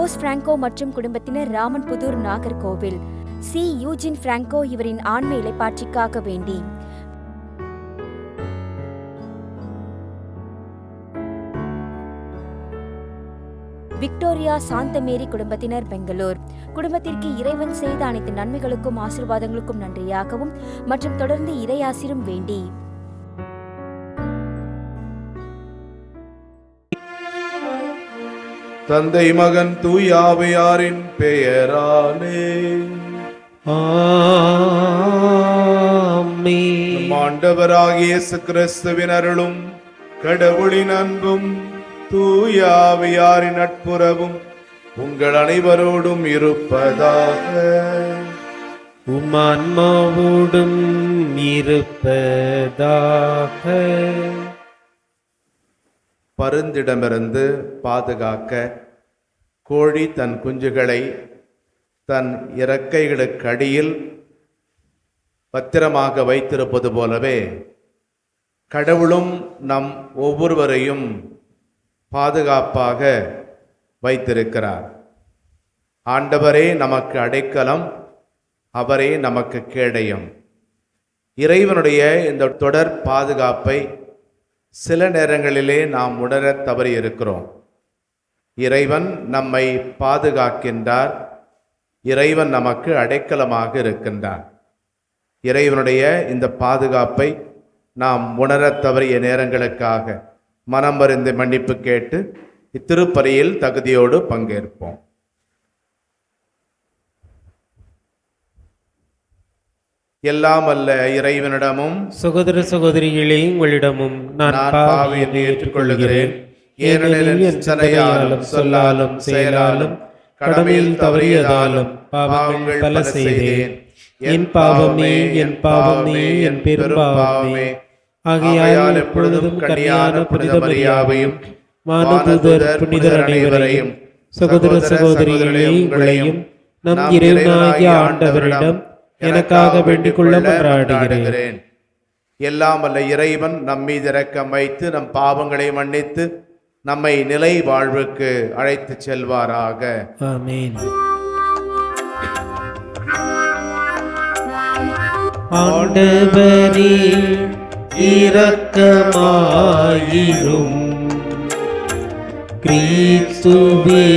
Rose Franco மற்றும் குடும்பத்தினர் Ramanputhur Nagercoil. C. Eugene Franco இவரின் ஆன்ம இலைப்பாட்சிக்காக வேண்டி. விக்டோரியா சாந்தமேரி குடும்பத்தினர் பெங்களூர். குடும்பத்திற்கு இறைவன் செய்த அனைத்து நன்மைகளுக்கும் ஆசீர்வாதங்களுக்கும் நன்றியாகவும் மற்றும் தொடர்ந்து இறையாசிரும் வேண்டி. தந்தை மகன் தூயாவையாரின் பெயராலே. ஆண்டவராகிய கிறிஸ்துவின் அருளும் கடவுளின் அன்பும் தூயாவையாரின் நட்புறவும் உங்கள் அனைவரோடும் இருப்பதாக. உம் ஆன்மாவோடும் இருப்பதாக. பருந்திடமிருந்து பாதுகாக்க கோழி தன் குஞ்சுகளை தன் இறக்கைகளுக்கு அடியில் பத்திரமாக வைத்திருப்பது போலவே கடவுளும் நம் ஒவ்வொருவரையும் பாதுகாப்பாக வைத்திருக்கிறார். ஆண்டவரே நமக்கு அடைக்கலம் அவரே நமக்கு கேடயம். இறைவனுடைய இந்த தொடர் பாதுகாப்பை சில நேரங்களிலே நாம் உணரத் தவறி இருக்கிறோம் இறைவன் நம்மை பாதுகாக்கின்றார். இறைவன் நமக்கு அடைக்கலமாக இருக்கின்றார் இறைவனுடைய இந்த பாதுகாப்பை நாம் உணரத் தவறிய நேரங்களுக்காக மனம் மருந்து மன்னிப்பு கேட்டு இத்திருப்பறையில் தகுதியோடு பங்கேற்போம். எல்லாம் அல்ல இறைவனிடமும் சகோதர சகோதரிகளே உங்களிடமும் நான் பாவி என்று ஏற்றுக்கொள்கிறேன் ஏனெனில் என் சிந்தனையாலும் சொல்லாலும் செயலாலும் கடமையில் தவறியதாலும் பாவங்கள் பல செய்தேன். என் பாவமே என் பாவமே என் பெரும்பாவமே ஆகையால் எப்பொழுதும் கன்னியான புனித மரியாவையும் மானதூதர் புனிதர் அனைவரையும் சகோதர சகோதரிகளே உங்களையும் நம் இறைவனாகிய ஆண்டவரிடம் எனக்காக வேண்டிக் கொள்ள மன்றாடுகிறேன். எல்லாம் அல்ல இறைவன் நம் மீது இரக்கம் வைத்து நம் பாவங்களை மன்னித்து நம்மை நிலை வாழ்வுக்கு அழைத்து செல்வாராக. ஆமென். ஆண்டவரே இரக்கமாயிரும். கிறிஸ்துவே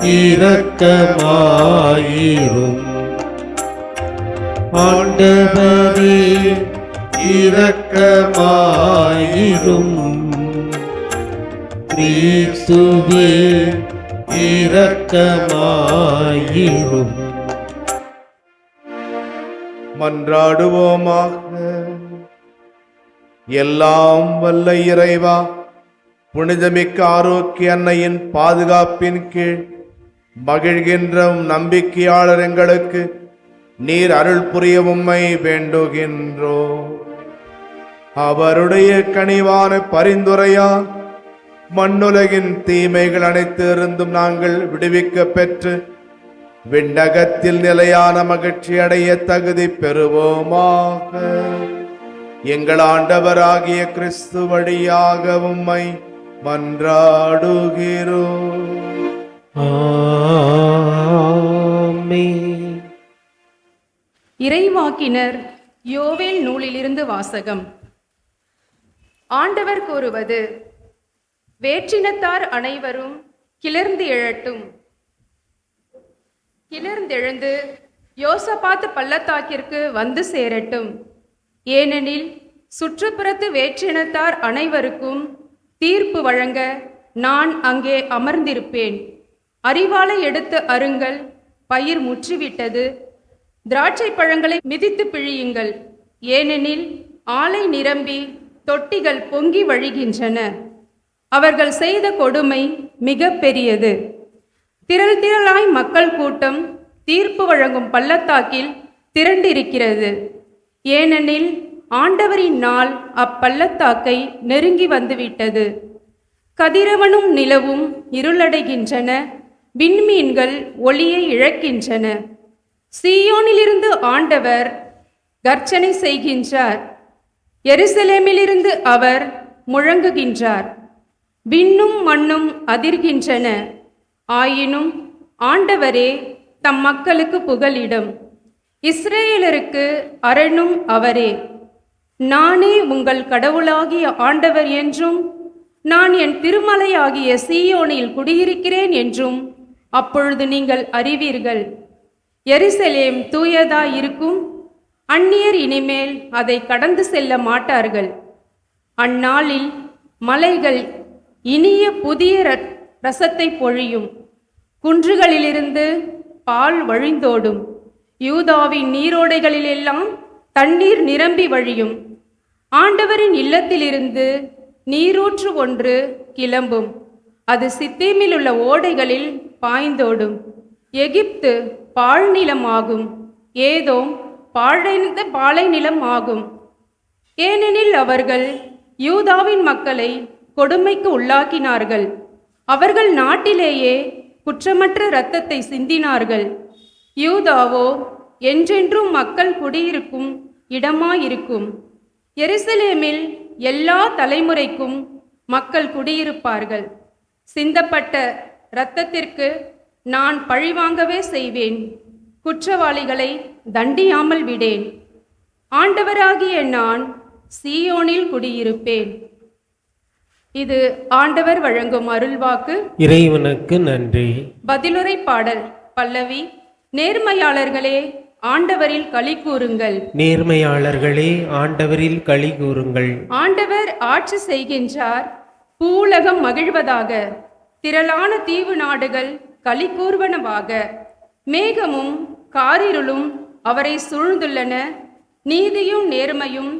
இரக்கமாயிரும். ஆண்டவரே இரக்கமாயிரும். கிறிஸ்துவே இரக்கமாயிரும். மன்றாடுவோமாக. எல்லாம் வல்ல இறைவா புனிதமிக்க ஆரோக்கிய அன்னையின் பாதுகாப்பின் கீழ் மகிழ்கின்ற நம்பிக்கையாளர் எங்களுக்கு நீர் அருள் புரிய உம்மை வேண்டுகின்றோ. அவருடைய கனிவான பரிந்துரையால் மண்ணுலகின் தீமைகள் அனைத்து இருந்தும் நாங்கள் விடுவிக்க பெற்று விண்ணகத்தில் நிலையான மகிழ்ச்சி அடைய தகுதி பெறுவோமாக. எங்கள் ஆண்டவராகிய கிறிஸ்து வழியாக உம்மை மன்றாடுகிறோம். ஆமென். இறைவாக்கினர் யோவேல் நூலிலிருந்து வாசகம். ஆண்டவர் கூறுவது வேற்றினத்தார் அனைவரும் கிளர்ந்து எழட்டும். கிளர்ந்தெழுந்து யோசபாத்து பள்ளத்தாக்கிற்கு வந்து சேரட்டும். ஏனெனில் சுற்றுப்புறத்து வேற்றினத்தார் அனைவருக்கும் தீர்ப்பு வழங்க நான் அங்கே அமர்ந்திருப்பேன். அறிவாளை எடுத்து அருங்கள் பயிர் முற்றிவிட்டது. திராட்சை பழங்களை மிதித்து பிழியுங்கள். ஏனெனில் ஆலை நிரம்பி தொட்டிகள் பொங்கி வழிகின்றன. அவர்கள் செய்த கொடுமை மிக பெரியது. திரள் திரளாய் மக்கள் கூட்டம் தீர்ப்பு வழங்கும் பள்ளத்தாக்கில் திரண்டிருக்கிறது. ஏனெனில் ஆண்டவரின் நாள் அப்பள்ளத்தாக்கை நெருங்கி வந்துவிட்டது. கதிரவனும் நிலவும் இருளடைகின்றன. விண்மீன்கள் ஒளியை இழக்கின்றன. சீயோனிலிருந்து ஆண்டவர் கர்ச்சனை செய்கின்றார். எருசலேமிலிருந்து அவர் முழங்குகின்றார். விண்ணும் மண்ணும் அதிர்கின்றன. ஆயினும் ஆண்டவரே தம் மக்களுக்கு புகலிடம். இஸ்ரேலருக்கு அரணும் அவரே. நானே உங்கள் கடவுளாகிய ஆண்டவர் என்றும் நான் என் திருமலையாகிய சீயோனில் குடியிருக்கிறேன் என்றும் அப்பொழுது நீங்கள் அறிவீர்கள். எருசலேம் தூயதாயிருக்கும். அந்நியர் இனிமேல் அதை கடந்து செல்ல மாட்டார்கள். அந்நாளில் மலைகள் இனிய புதிய ர- ரசத்தை பொழியும். குன்றுகளிலிருந்து பால் வழிந்தோடும். யூதாவின் நீரோடைகளிலெல்லாம் தண்ணீர் நிரம்பி வழியும். ஆண்டவரின் இல்லத்திலிருந்து நீரூற்று ஒன்று கிளம்பும். அது சித்தீமில் உள்ள ஓடைகளில் பாய்ந்தோடும். எகிப்து பாழ்நிலமாகும். ஏதோ பாழைந்த பாலை நிலம் ஆகும் ஏனெனில் அவர்கள் யூதாவின் மக்களை கொடுமைக்கு உள்ளாக்கினார்கள். அவர்கள் நாட்டிலேயே குற்றமற்ற இரத்தத்தை சிந்தினார்கள். யூதாவோ என்றென்றும் மக்கள் குடியிருக்கும் இடமாயிருக்கும். எருசலேமில் எல்லா தலைமுறைக்கும் மக்கள் குடியிருப்பார்கள். சிந்தப்பட்ட இரத்தத்திற்கு நான் பழிவாங்கவே செய்வேன். குற்றவாளிகளை தண்டியாமல் விடேன். ஆண்டவராகிய நான் சீயோனில் குடியிருப்பேன். இது ஆண்டவர் வழங்கும் அருள்வாக்கு. இறைவனுக்கு நன்றி. பதிலுரை பாடல் பல்லவி நேர்மையாளர்களே ஆண்டவரில் களி கூறுங்கள். நேர்மையாளர்களே ஆண்டவரில் களி கூறுங்கள். ஆண்டவர் ஆட்சி செய்கின்றார் பூலகம் மகிழ்வதாக. திரளான தீவு நாடுகள் களி கூர்வனவாக மேகமும் காரிருளும் அவரை சூழ்ந்துள்ளன. நீதியும் நேர்மையும்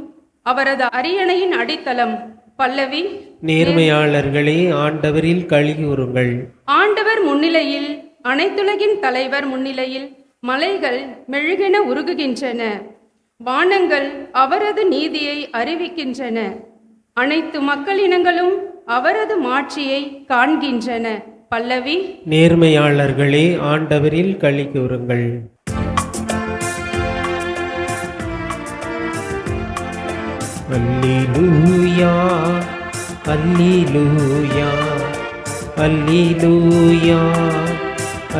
அவரது அரியணையின் அடித்தளம். பல்லவி நேர்மையாளர்களே ஆண்டவரில் களி கூறுங்கள் ஆண்டவர் முன்னிலையில் அனைத்துலகின் தலைவர் முன்னிலையில் மலைகள் மெழுகென உருகுகின்றன. வானங்கள் அவரது நீதியை அறிவிக்கின்றன. அனைத்து மக்களினங்களும் அவரது மாட்சியை காண்கின்றன. பல்லவி. நேர்மையாளர்களே ஆண்டவரில் களி கூறுங்கள். அல்லேலூயா அல்லேலூயா அல்லேலூயா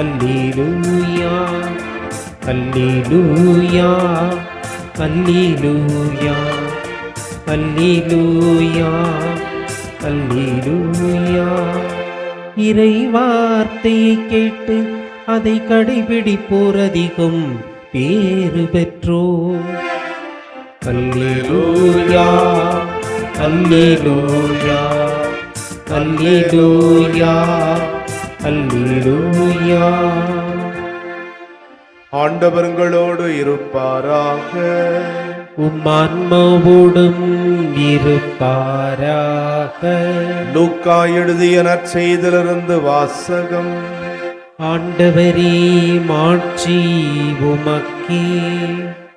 அல்லேலூயா அல்லேலூயா அல்லேலூயா அல்லேலூயா அல்லேலூயா. இறை வார்த்தையை கேட்டு அதை கடைபிடிப்போர் அதிகம் பேறு பெற்றோ அல்லேலூயா அல்லேலூயா அல்லேலூயா அல்லேலூயா. ஆண்டவர்களோடு இருப்பாராக. உம்மான்மாவோடும் இருப்பாராக. லூக்கா எழுதிய நற்செய்திலிருந்து வாசகம். ஆண்டவரே மாட்சி உமக்கே.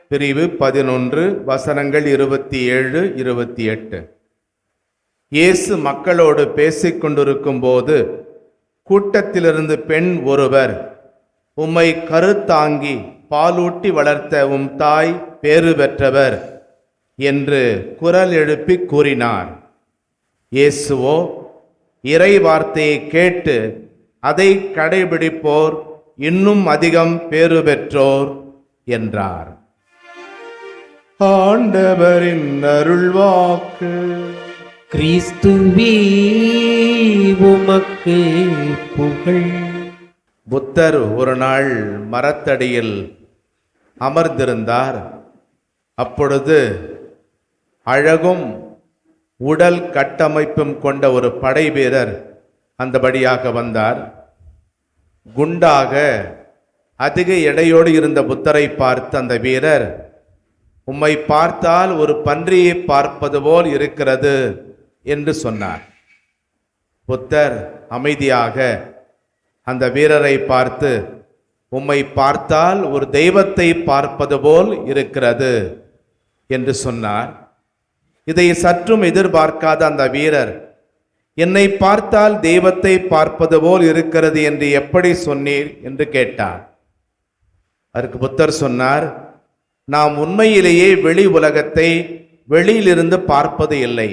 பிரிவு பதினொன்று வசனங்கள் இருபத்தி ஏழு இருபத்தி எட்டு. இயேசு மக்களோடு பேசிக் கொண்டிருக்கும் போது கூட்டத்திலிருந்து பெண் ஒருவர் உம்மை கருத்தாங்கி பாலூட்டி வளர்த்த உம் தாய் பேறு பெற்றவர் என்று குரல் எழுப்பி கூறினார். இயேசுவோ இறை வார்த்தையை கேட்டு அதை கடைபிடிப்போர் இன்னும் அதிகம் பேறு பெற்றோர் என்றார். ஆண்டவரின் அருள்வாக்கு. கிறிஸ்துவே உமக்கு புகழ். புத்தர் ஒரு நாள் மரத்தடியில் அமர்ந்திருந்தார். அப்பொழுது அழகும் உடல் கட்டமைப்பும் கொண்ட ஒரு படை வீரர் அந்தபடியாக வந்தார். குண்டாக அதிக எடையோடு இருந்த புத்தரை பார்த்து அந்த வீரர் உம்மை பார்த்தால் ஒரு பன்றியை பார்ப்பது போல் இருக்கிறது என்று சொன்னார். புத்தர் அமைதியாக அந்த வீரரை பார்த்து உம்மை பார்த்தால் ஒரு தெய்வத்தை பார்ப்பது போல் இருக்கிறது என்று சொன்னார். இதை சற்றும் எதிர்பார்க்காத அந்த வீரர் என்னை பார்த்தால் தெய்வத்தை பார்ப்பது போல் இருக்கிறது என்று எப்படி சொன்னீர்? என்று கேட்டார். அதற்கு புத்தர் சொன்னார் நாம் உண்மையிலேயே வெளி உலகத்தை வெளியிலிருந்து பார்ப்பது இல்லை.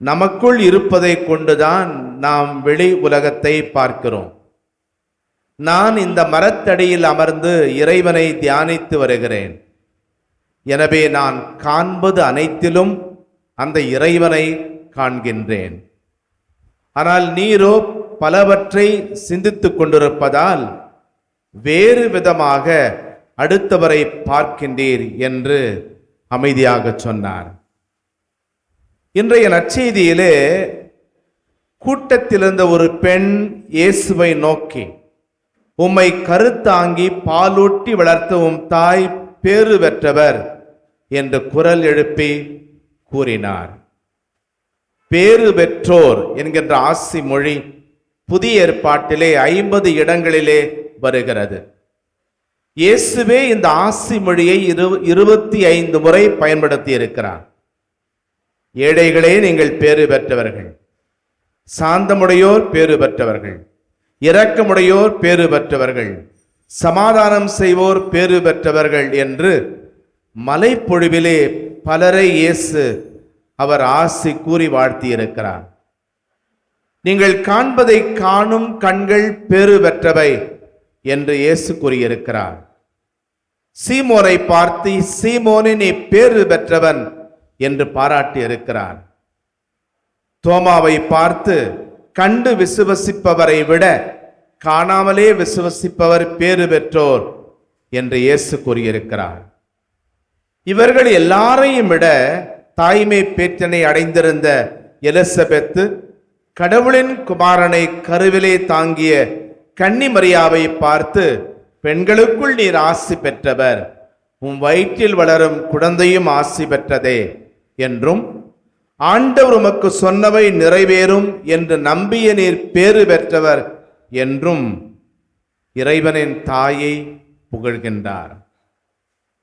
நமக்குள் இருப்பதை கொண்டுதான் நாம் வெளி உலகத்தை பார்க்கிறோம். நான் இந்த மரத்தடியில் அமர்ந்து இறைவனை தியானித்து வருகிறேன். எனவே நான் காண்பது அனைத்திலும் அந்த இறைவனை காண்கின்றேன். ஆனால் நீரோ பலவற்றை சிந்தித்துக் கொண்டிருப்பதால் வேறு விதமாக அடுத்தவரை பார்க்கின்றீர் என்று அமைதியாக சொன்னார். இன்றைய நற்செய்தியிலே கூட்டத்திலிருந்த ஒரு பெண் இயேசுவை நோக்கி உம்மை கருத்தாங்கி பாலூட்டி வளர்த்த உம் தாய் பேறு பெற்றவர் என்று குரல் எழுப்பி கூறினார். பேறு பெற்றோர் என்கின்ற ஆசி மொழி புதிய ஏற்பாட்டிலே ஐம்பது இடங்களிலே வருகிறது. இயேசுவே இந்த ஆசி மொழியை இரு இருபத்தி ஐந்து முறை பயன்படுத்தி இருக்கிறார். ஏழைகளே நீங்கள் பேறு பெற்றவர்கள். சாந்தமுடையோர் பேறு பெற்றவர்கள். இரக்கமுடையோர் பேறு பெற்றவர்கள். சமாதானம் செய்வோர் பேறு பெற்றவர்கள் என்று மலைப்பொழிவிலே பலரை இயேசு அவர் ஆசி கூறி வாழ்த்தியிருக்கிறார். நீங்கள் காண்பதை காணும் கண்கள் பேறு பெற்றவை என்று இயேசு கூறியிருக்கிறார். சீமோனை பார்த்து சீமோனே நீ பேறு பெற்றவன். என்று பாராட்டி இருக்கிறார் தோமாவை பார்த்து கண்டு விசுவசிப்பவரை விட காணாமலே விசுவசிப்பவர் பேறு பெற்றோர் என்று இயேசு கூறியிருக்கிறார். இவர்கள் எல்லாரையும் விட தாய்மை பேற்றனை அடைந்திருந்த எலிசபெத்து கடவுளின் குமாரனை கருவிலே தாங்கிய கன்னிமரியாவை பார்த்து பெண்களுக்குள் நீர் ஆசி பெற்றவர் உம் வயிற்றில் வளரும் குழந்தையும் ஆசி பெற்றதே. என்றும் ஆண்டவர் உமக்கு சொன்னவை நிறைவேறும் என்று நம்பிய நீர் பேறு பெற்றவர் என்றும் இறைவனின் தாயை புகழ்கின்றார்.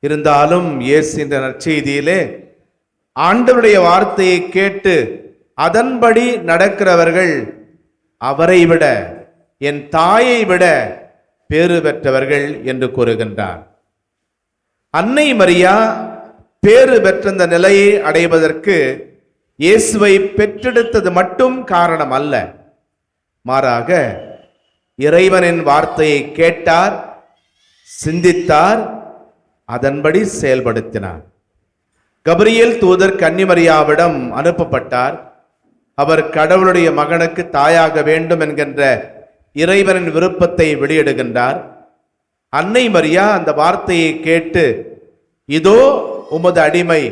இருந்தாலும் இயேசு என்ற நற்செய்தியிலே ஆண்டவருடைய வார்த்தையை கேட்டு அதன்படி நடக்கிறவர்கள் அவரை விட என் தாயை விட பேறு பெற்றவர்கள் என்று கூறுகின்றார். அன்னை மரியா பேறு பெற்ற இந்த நிலையை அடைவதற்கு இயேசுவை பெற்றெடுத்தது மட்டும் காரணம் அல்ல. மாறாக இறைவனின் வார்த்தையை கேட்டார் சிந்தித்தார் அதன்படி செயல்படுத்தினார். கபிரியல் தூதர் கன்னிமரியாவிடம் அனுப்பப்பட்டார். அவர் கடவுளுடைய மகனுக்கு தாயாக வேண்டும் என்கின்ற இறைவனின் விருப்பத்தை வெளியிடுகின்றார். அன்னை மரியா அந்த வார்த்தையை கேட்டு இதோ உமது அடிமை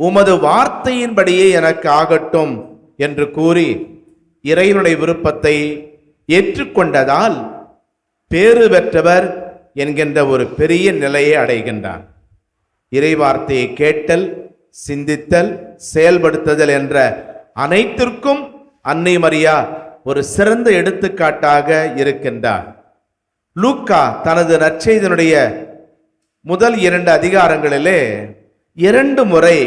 உமது வார்த்தையின்படியே எனக்கு ஆகட்டும் என்று கூறி இறைவனுடைய விருப்பத்தை ஏற்றுக்கொண்டதால் பேறு பெற்றவர் என்கின்ற ஒரு பெரிய நிலையை அடைகின்றார். இறைவார்த்தையை கேட்டல் சிந்தித்தல் செயல்படுத்துதல் என்ற அனைத்திற்கும் அன்னை மரியா ஒரு சிறந்த எடுத்துக்காட்டாக இருக்கின்றார். லூக்கா தனது நற்செய்தனுடைய முதல் இரண்டு அதிகாரங்களிலே இரண்டு முறை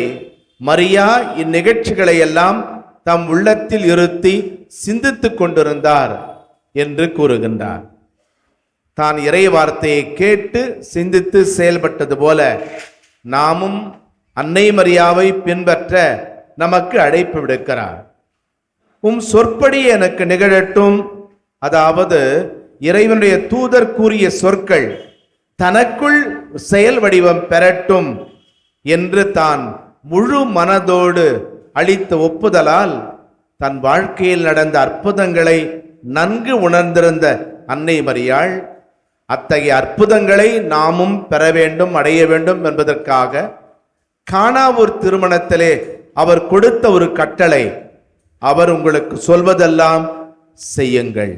மரியா இந்நிகழ்ச்சிகளை எல்லாம் தம் உள்ளத்தில் இருத்தி சிந்தித்துக் கொண்டிருந்தார் என்று கூறுகின்றார். தான் இறை வார்த்தையை கேட்டு சிந்தித்து செயல்பட்டது போல நாமும் அன்னை மரியாவை பின்பற்ற நமக்கு அழைப்பு விடுக்கிறார். உம் சொற்படி எனக்கு நிகழட்டும். அதாவது இறைவனுடைய தூதர் கூறிய சொற்கள் தனக்குள் செயல் வடிவம் பெறட்டும். என்று தான் முழு மனதோடு அளித்த ஒப்புதலால் தன் வாழ்க்கையில் நடந்த அற்புதங்களை நன்கு உணர்ந்திருந்த அன்னை மரியாள் அத்தகைய அற்புதங்களை நாமும் பெற வேண்டும் அடைய வேண்டும் என்பதற்காக கானாவூர் திருமணத்திலே அவர் கொடுத்த ஒரு கட்டளை அவர் உங்களுக்கு சொல்வதெல்லாம் செய்யுங்கள்.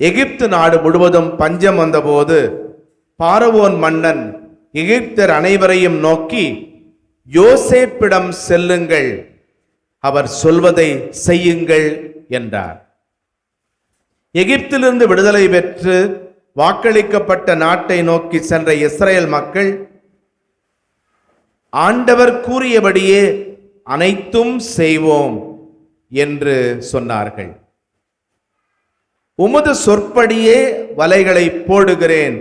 எகிப்து நாடு முழுவதும் பஞ்சம் வந்தபோது பாரவோன் மன்னன் எகிப்தர் அனைவரையும் நோக்கி யோசேப்பிடம் செல்லுங்கள் அவர் சொல்வதை செய்யுங்கள் என்றார். எகிப்திலிருந்து விடுதலை பெற்று வாக்களிக்கப்பட்ட நாட்டை நோக்கி சென்ற இஸ்ரேல் மக்கள் ஆண்டவர் கூறியபடியே அனைத்தும் செய்வோம் என்று சொன்னார்கள். உமது சொற்படியே வலைகளை போடுகிறேன்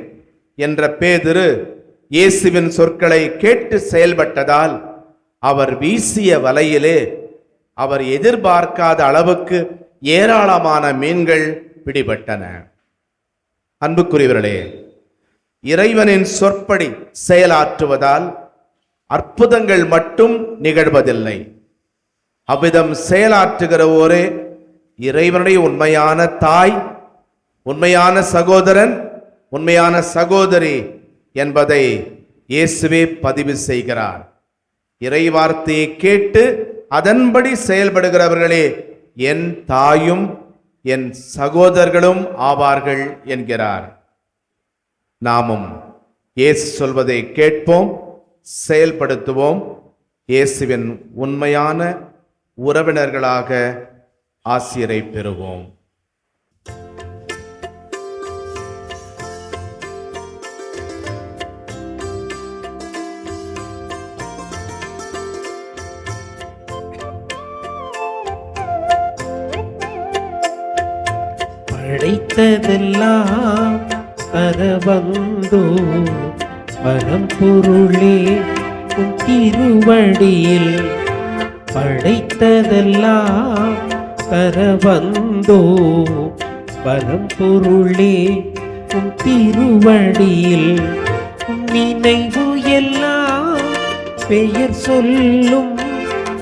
என்ற பேதிரு இயேசுவின் சொற்களை கேட்டு செயல்பட்டதால் அவர் வீசிய வலையிலே அவர் எதிர்பார்க்காத அளவுக்கு ஏராளமான மீன்கள் பிடிபட்டன. அன்புக்குரியவர்களே இறைவனின் சொற்படி செயலாற்றுவதால் அற்புதங்கள் மட்டும் நிகழ்வதில்லை. அவ்விதம் செயலாற்றுகிறவோரே இறைவனுடைய உண்மையான தாய் உண்மையான சகோதரன் உண்மையான சகோதரி என்பதை இயேசுவே பதிவு செய்கிறார். இறை வார்த்தையை கேட்டு அதன்படி செயல்படுகிறவர்களே என் தாயும் என் சகோதரர்களும் ஆவார்கள் என்கிறார். நாமும் இயேசு சொல்வதை கேட்போம் செயல்படுத்துவோம். இயேசுவின் உண்மையான உறவினர்களாக ஆசிரியரை பெறுவோம். கிடைத்ததெல்லாம் தரவந்தோ பரம்பொருளே திருவடியில் படைத்ததெல்லாம் தரவந்தோ பரம்பொருளே திருவடியில் நினைவு எல்லாம் பெயர் சொல்லும்.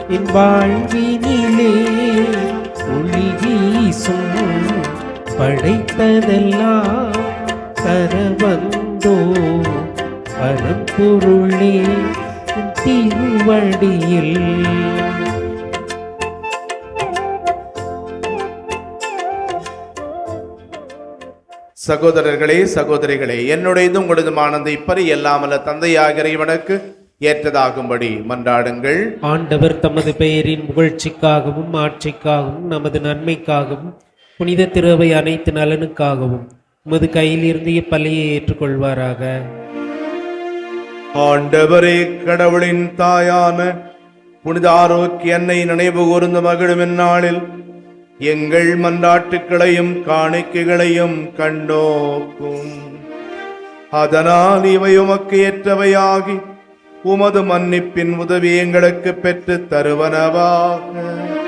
என் வாழ்வின் படைத்ததெல்லாம் தரவந்தோ. பரம்பொருளே திருவடியில். சகோதரர்களே சகோதரிகளே என்னுடையதும் உங்களதுமானது இப்படி எல்லாமல்ல தந்தையாக இறைவனுக்கு ஏற்றதாகும்படி மன்றாடுங்கள். ஆண்டவர் தமது பெயரின் புகழ்ச்சிக்காகவும் ஆட்சிக்காகவும் நமது நன்மைக்காகவும் புனித திருவை அனைத்து நலனுக்காகவும் உமது கையிலிருந்து இப்பள்ளியை ஏற்றுக்கொள்வாராக. ஆண்டவரே கடவுளின் தாயான புனித ஆரோக்கிய என்னை நினைவு கூர்ந்து மகிழும் இந்நாளில் எங்கள் மன்றாட்டுக்களையும் காணிக்கைகளையும் கண்டோக்கும். அதனால் இவை உமக்கு ஏற்றவையாகி உமது மன்னிப்பின் உதவி எங்களுக்கு பெற்றுத் தருவனவாக.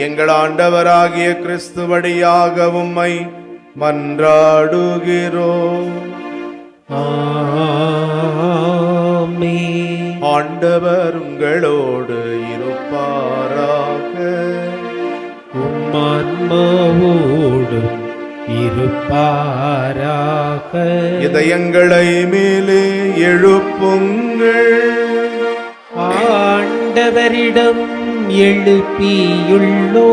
எங்கள் ஆண்டவராகிய கிறிஸ்து வழியாக உம்மை மன்றாடுகிறோம். ஆமே ஆண்டவர் உங்களோடு இருப்பாராக. உம்மான்மாவோடும் இருப்பாராக. இதயங்களை மேலே எழுப்புங்கள். ஆண்டவரிடம் எழுப்பியுள்ளோ.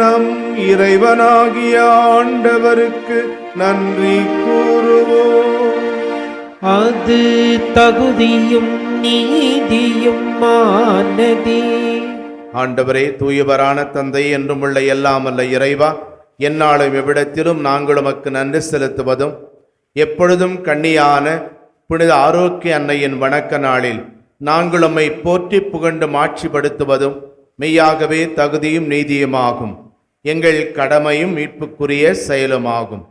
நம் இறைவனாகிய ஆண்டவருக்கு நன்றி கூறுவோம். அது தகுதியும் நீதியும் மானதே ஆண்டவரே தூயவரான தந்தை என்றும் உள்ள எல்லாம் அல்ல இறைவா எந்நாளும் எவ்விடத்திலும் நாங்கள் உமக்கு நன்றி செலுத்துவதும் எப்பொழுதும் கண்ணியான புனித ஆரோக்கிய அன்னையின் வணக்க நாளில் நாங்கள் உம்மை போற்றி புகண்டு மாட்சிப்படுத்துவதும் மெய்யாகவே தகுதியும் நீதியுமாகும். எங்கள் கடமையும் மீட்புக்குரிய செயலுமாகும்.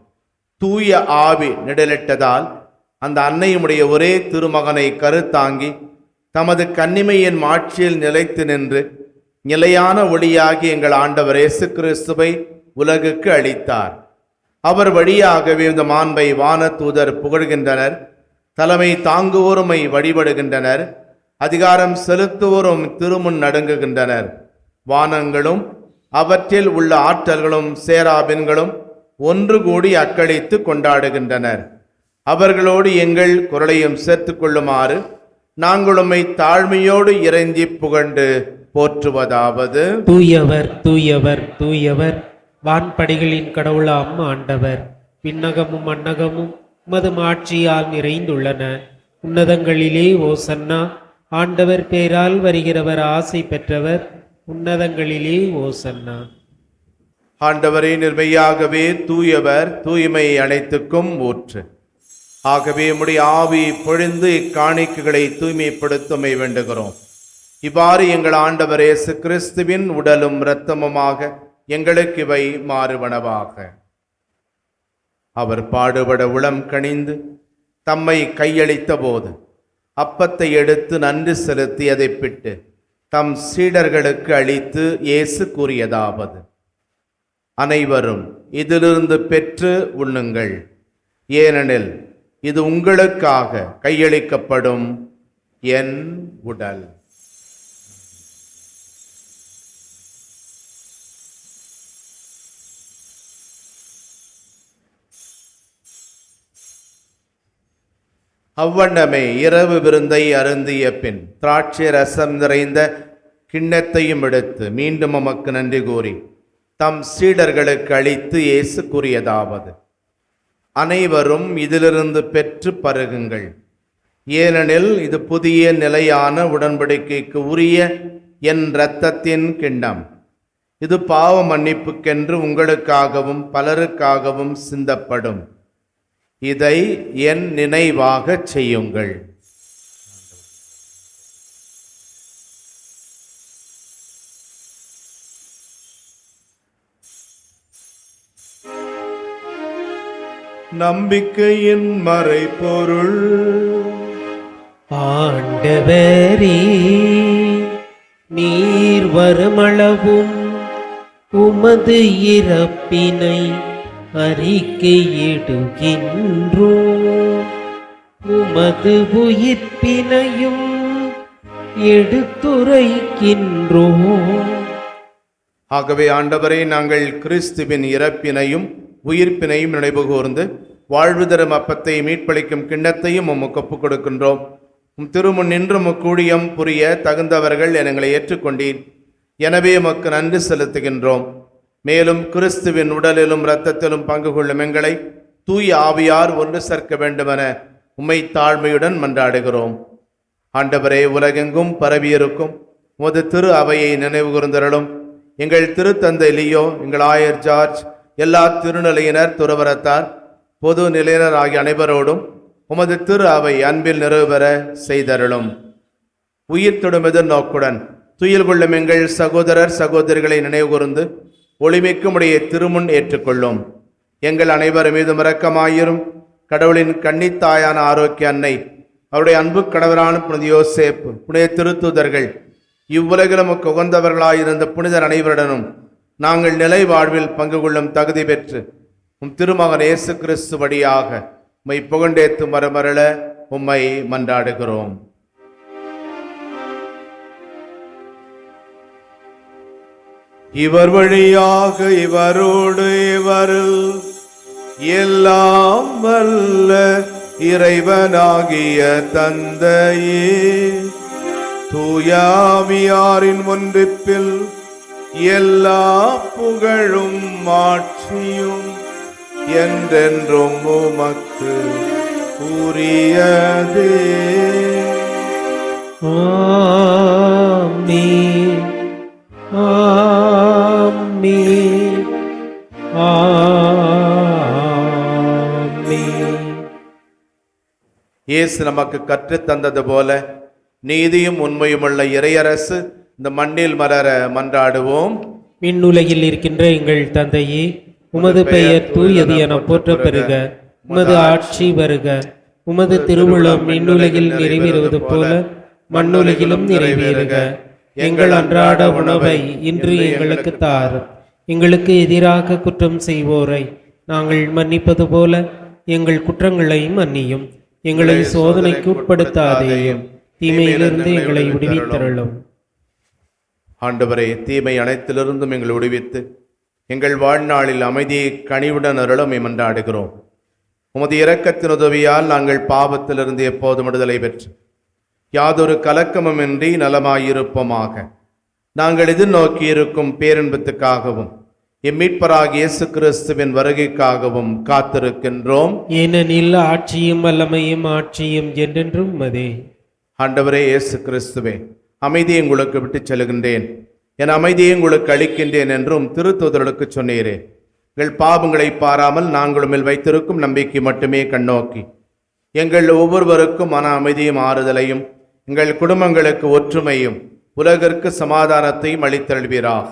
தூய ஆவி நிழலிட்டதால் அந்த அன்னையுடைய ஒரே திருமகனை கருத்தாங்கி தமது கன்னிமையின் மாட்சியில் நிலைத்து நின்று நிலையான ஒளியாகி எங்கள் ஆண்டவர் இயேசு கிறிஸ்துவை உலகுக்கு அளித்தார். அவர் வழியாகவே இந்த மாண்பை வான தூதர் புகழ்கின்றனர். தலைமை தாங்குவோருமை வழிபடுகின்றனர். அதிகாரம் செலுத்துவோரும் திருமுன் நடுங்குகின்றனர். வானங்களும் அவற்றில் உள்ள ஆற்றல்களும் சேராபின்களும் ஒன்று கூடி அக்களித்து கொண்டாடுகின்றனர். அவர்களோடு எங்கள் குரலையும் சேர்த்து கொள்ளுமாறு நாங்கள் தாழ்மையோடு இறைஞ்சி புகண்டு போற்றுவதாவது. தூயவர் தூயவர் தூயவர் வான்படைகளின் கடவுளாம் ஆண்டவர். விண்ணகமும் அன்னகமும் உமது ஆட்சியால் நிறைந்துள்ளன. உன்னதங்களிலே ஓசன்னா ஆண்டவர் பேரால் வருகிறவர் ஆசை பெற்றவர். உன்னதங்களிலே ஓசன்னா. ஆண்டவரே நிர்மையாகவே தூயவர் தூய்மை அனைத்துக்கும் ஊற்று. ஆகவே உம்முடைய ஆவி பொழிந்து இக்காணிக்கைகளை தூய்மைப்படுத்துமை வேண்டுகிறோம். இவ்வாறு எங்கள் ஆண்டவர் இயேசு கிறிஸ்துவின் உடலும் இரத்தமுமாக எங்களுக்கு இவை மாறுவனவாக. அவர் பாடுபட உளம் கணிந்து தம்மை கையளித்த போது அப்பத்தை எடுத்து நன்றி செலுத்தி அதை பிட்டு தம் சீடர்களுக்கு அளித்து இயேசு கூறியதாவது அனைவரும் இதிலிருந்து பெற்று உண்ணுங்கள். ஏனெனில் இது உங்களுக்காக கையளிக்கப்படும் என் உடல். அவ்வண்ணமே இரவு விருந்தை அருந்திய பின் திராட்சை ரசம் நிறைந்த கிண்ணத்தையும் எடுத்து மீண்டும் உமக்கு நன்றி கூறி தம் சீடர்களுக்கு அளித்து இயேசு கூறியதாவது அனைவரும் இதிலிருந்து பெற்று பருகுங்கள். ஏனெனில் இது புதிய நிலையான உடன்படிக்கைக்கு உரிய என் இரத்தத்தின் கிண்ணம். இது பாவ மன்னிப்புக்கென்று உங்களுக்காகவும் பலருக்காகவும் சிந்தப்படும். இதை என் நினைவாக செய்யுங்கள். நம்பிக்கையின் மறைபொருள். ஆண்டவரே நீர் வருமளவும் உமது இறப்பினை அறிக்கையிடுகின்றோ உமது உயிர்ப்பினையும் எடுத்துரைக்கின்றோ. ஆகவே ஆண்டவரை நாங்கள் கிறிஸ்துவின் இறப்பினையும் உயிர்ப்பினையும் நினைவு கூர்ந்து வாழ்வு தரும் அப்பத்தை மீட்பளிக்கும் கிண்ணத்தையும் உமக்கு ஒப்புக் கொடுக்கின்றோம். உம் திருமுன் நின்று கூடியம் புரிய தகுந்தவர்கள் எங்களை ஏற்றுக்கொண்டீர். எனவே உமக்கு நன்றி செலுத்துகின்றோம். மேலும் கிறிஸ்துவின் உடலிலும் இரத்தத்திலும் பங்கு கொள்ளும் எங்களை தூய் ஆவியார் ஒன்று சேர்க்க வேண்டுமென உமை தாழ்மையுடன் மன்றாடுகிறோம். ஆண்டவரே உலகெங்கும் பரவியிருக்கும் உமது திரு அவையை நினைவுகூர்ந்தருளும் எங்கள் திருத்தந்தை லியோ எங்கள் ஆயர் ஜார்ஜ் எல்லா திருநிலையினர் துறவரத்தார் பொது நிலையினர் ஆகிய அனைவரோடும் உமது திரு அவை அன்பில் நிறைவேற செய்தருளும். உயிர் தொடும் எதிர்நோக்குடன் துயில் கொள்ளும் எங்கள் சகோதரர் சகோதரிகளை நினைவுகூர்ந்து ஒளிமிக்கும் உடைய திருமுன் ஏற்றுக்கொள்ளும். எங்கள் அனைவர் மீதும் இரக்கமாயிரும். கடவுளின் கன்னித்தாயான ஆரோக்கிய அன்னை அவருடைய அன்பு கணவரான புனித யோசேப் புனித திருத்தூதர்கள் இவ்வுலகிலும் உகந்தவர்களாயிருந்த புனிதர் அனைவருடனும் நாங்கள் நிலை வாழ்வில் பங்கு கொள்ளும் தகுதி பெற்று உம் திருமகன் இயேசு கிறிஸ்து வழியாக உம்மை புகண்டேத்து மரமரள உம்மை மன்றாடுகிறோம். இவர் வழியாக இவரோடு இவரில் எல்லாம் வல்ல இறைவனாகிய தந்தையே. தூயாவியாரின் ஒன்றிப்பில் எல்லா புகழும் மாட்சியும் என்றென்றும் உமக்கு உரியதே ஆமீ இயேசு நமக்கு கற்றுத் தந்தது போல நீதியும் உண்மையுமுள்ள இறையரசு இந்த மண்ணில் மலர மன்றாடுவோம். விண்ணுலகில் இருக்கின்ற எங்கள் தந்தையே உமது பெயர் தூயது என போற்றப் பெறுக உமது ஆட்சி வருக. உமது திருவுளம் விண்ணுலகில் நிறைவேறுவது போல மண்ணுலகிலும் நிறைவேறுக. எங்கள் அன்றாட உணவை இன்று எங்களுக்கு தாரும். எங்களுக்கு எதிராக குற்றம் செய்வோரை நாங்கள் மன்னிப்பது போல எங்கள் குற்றங்களை மன்னியும். எங்களை சோதனைக்கு உட்படுத்தாதேயும் தீமையிலிருந்து எங்களை விடுவித்தருளும். ஆண்டவரே தீமை அனைத்திலிருந்தும் எங்களை விடுவித்து எங்கள் வாழ்நாளில் அமைதியை கனிவுடன் அருளும் மன்றாடுகிறோம் உமது இரக்கத்தின் உதவியால் நாங்கள் பாவத்திலிருந்து எப்போதும் விடுதலை பெற்று யாதொரு கலக்கமுமின்றி நலமாயிருப்போமாக. நாங்கள் எதிர்நோக்கி இருக்கும் பேரின்பத்துக்காகவும் எம்மீட்பராகிய இயேசு கிறிஸ்துவின் வருகைக்காகவும் காத்திருக்கின்றோம். ஏனெனில் ஆட்சியும் வல்லமையும் ஆட்சியும் என்றென்றும் உமதே ஆண்டவரே இயேசு கிறிஸ்துவே அமைதியை உங்களுக்கு விட்டுச் செல்கின்றேன். என் அமைதியை உங்களுக்கு அளிக்கின்றேன் என்றும் திருத்தூதர்களுக்கு சொன்னீரே. எங்கள் பாவங்களை பாராமல் நாங்கள் மேல் வைத்திருக்கும் நம்பிக்கை மட்டுமே கண்ணோக்கி. எங்கள் ஒவ்வொருவருக்கும் மன அமைதியும் ஆறுதலையும் எங்கள் குடும்பங்களுக்கு ஒற்றுமையும் உலகிற்கு சமாதானத்தையும் அளித்தருள்வீராக.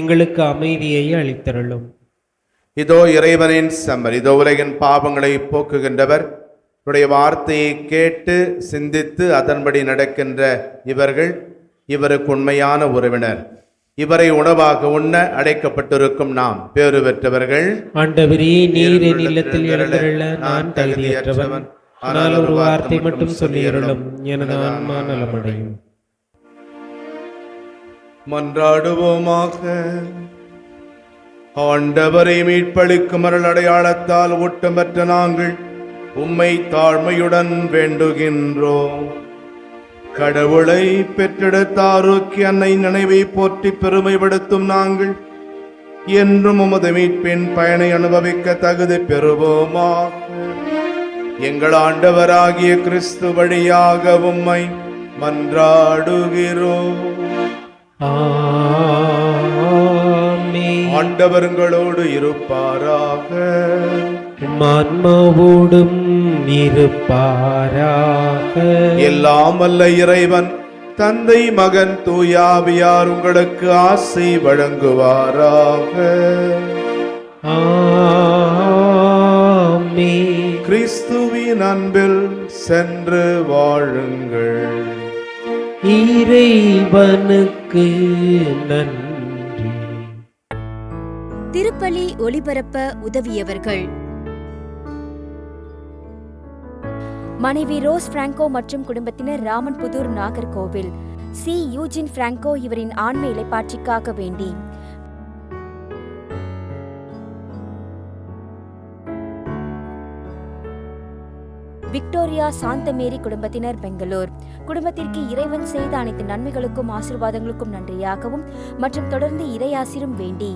எங்களுக்கு அமைதியை அளித்தருளும். இதோ இறைவனின் செம்மர் இதோ உலகின் பாவங்களை போக்குகின்றவர். இவருடைய வார்த்தையை கேட்டு சிந்தித்து அதன்படி நடக்கின்ற இவர்கள் இவருக்கு உண்மையான உறவினர். இவரை உணவாக உண்ண அழைக்கப்பட்டிருக்கும் நாம் பேறு பெற்றவர்கள். ஆண்டவரே நீர் இல்லத்தில் நான் தகுதியற்றவன். ஆனால் ஒரு வார்த்தை மட்டும் சொல்லியருளும். எனது ஆன்மா நலமடையும். மன்றாடுவோமாக. ஆண்டவரை மீட்பளிக்கும் அருள் அடையாளத்தால் ஊட்டமற்ற நாங்கள் உம்மை தாழ்மையுடன் வேண்டுகின்றோம். கடவுளை பெற்றெடுத்த ஆரோக்கிய அன்னை நினைவை போற்றி பெருமைப்படுத்தும் நாங்கள் என்றும் உமது மீட்பின் பயனை அனுபவிக்க தகுதி பெறுவோமாக. எங்கள் ஆண்டவராகிய கிறிஸ்து வழியாக உம்மை மன்றாடுகிறோம். ஆண்டவர்களோடு இருப்பாராக. ஆன்மாவோடும் இருப்பாராக. எல்லாம் வல்ல இறைவன் தந்தை மகன் தூயாவியார் உங்களுக்கு ஆசை வழங்குவாராக. கிறிஸ்துவின் அன்பில் சென்று வாழுங்கள். இறைவனுக்கு நன்றி. திருப்பலி ஒளிபரப்ப உதவியவர்கள். மனைவி ரோஸ் பிராங்கோ மற்றும் குடும்பத்தினர் Raman Puthur Nagercoil. C. Eugene Franco இவரின் ஆன்ம இலைப்பாட்சிக்காக வேண்டி. விக்டோரியா சாந்தமேரி குடும்பத்தினர் பெங்களூர். குடும்பத்திற்கு இறைவன் செய்த அனைத்து நன்மைகளுக்கும் ஆசீர்வாதங்களுக்கும் நன்றியாகவும் மற்றும் தொடர்ந்து இறையாசிரும் வேண்டி.